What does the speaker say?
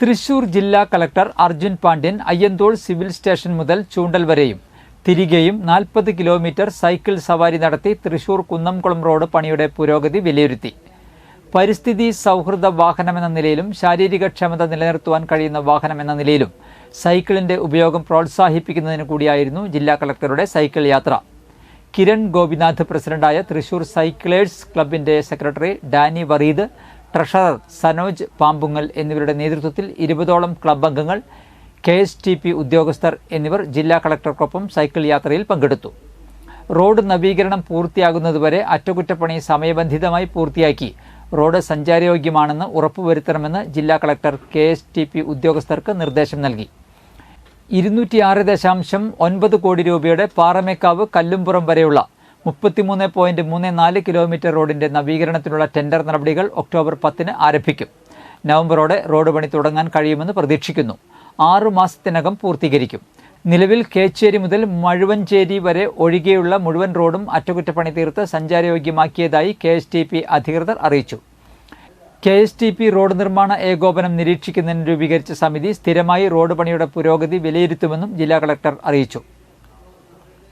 തൃശൂർ ജില്ലാ collector Arjun Pandian Ayyanthole civil station മുതൽ ചൂണ്ടൽ വരെയും തിരികെയും നാൽപ്പത് കിലോമീറ്റർ സൈക്കിൾ സവാരി നടത്തി തൃശൂർ കുന്നംകുളം റോഡ് പണിയുടെ പുരോഗതി വിലയിരുത്തി. പരിസ്ഥിതി സൗഹൃദ വാഹനമെന്ന നിലയിലും ശാരീരിക ക്ഷമത നിലനിർത്തുവാൻ കഴിയുന്ന വാഹനമെന്ന നിലയിലും സൈക്കിളിന്റെ ഉപയോഗം പ്രോത്സാഹിപ്പിക്കുന്നതിന് കൂടിയായിരുന്നു ജില്ലാ കളക്ടറുടെ സൈക്കിൾ യാത്ര. കിരൺ ഗോപിനാഥ് പ്രസിഡന്റായ തൃശൂർ സൈക്കിളേഴ്സ് ക്ലബിന്റെ secretary Danny Vareed treasurer Sanoj Pampungal എന്നിവരുടെ നേതൃത്വത്തിൽ ഇരുപതോളം ക്ലബ് അംഗങ്ങൾ കെ എസ് ടി പി ഉദ്യോഗസ്ഥർ എന്നിവർ ജില്ലാ കളക്ടർക്കൊപ്പം സൈക്കിൾ യാത്രയിൽ പങ്കെടുത്തു. റോഡ് നവീകരണം പൂർത്തിയാകുന്നതുവരെ അറ്റകുറ്റപ്പണി സമയബന്ധിതമായി പൂർത്തിയാക്കി. റോഡ് സഞ്ചാരയോഗ്യമാണെന്ന് ഉറപ്പുവരുത്തണമെന്ന് ജില്ലാ collector K S T P ഉദ്യോഗസ്ഥർക്ക് നിർദ്ദേശം നൽകി. ഇരുന്നൂറ്റിയാറ് ദശാംശം ഒൻപത് കോടി രൂപയുടെ പാറമേക്കാവ് കല്ലുംപുറം വരെയുള്ള മുപ്പത്തിമൂന്ന് പോയിന്റ് മൂന്ന് നാല് കിലോമീറ്റർ റോഡിന്റെ നവീകരണത്തിനുള്ള ടെൻഡർ നടപടികൾ ഒക്ടോബർ പത്തിന് ആരംഭിക്കും. നവംബറോടെ റോഡ് പണി തുടങ്ങാൻ കഴിയുമെന്ന് പ്രതീക്ഷിക്കുന്നു. ആറു മാസത്തിനകം പൂർത്തീകരിക്കും. നിലവിൽ കേച്ചേരി മുതൽ മഴുവഞ്ചേരി വരെ ഒഴികെയുള്ള മുഴുവൻ റോഡും അറ്റകുറ്റപ്പണി തീർത്ത് സഞ്ചാരയോഗ്യമാക്കിയതായി കെ എസ് ടി പി അധികൃതർ അറിയിച്ചു. K S T P road നിർമ്മാണ ഏകോപനം നിരീക്ഷിക്കുന്നതിന് രൂപീകരിച്ച സമിതി സ്ഥിരമായി റോഡ് പണിയുടെ പുരോഗതി വിലയിരുത്തുമെന്നും ജില്ലാ കളക്ടർ അറിയിച്ചു.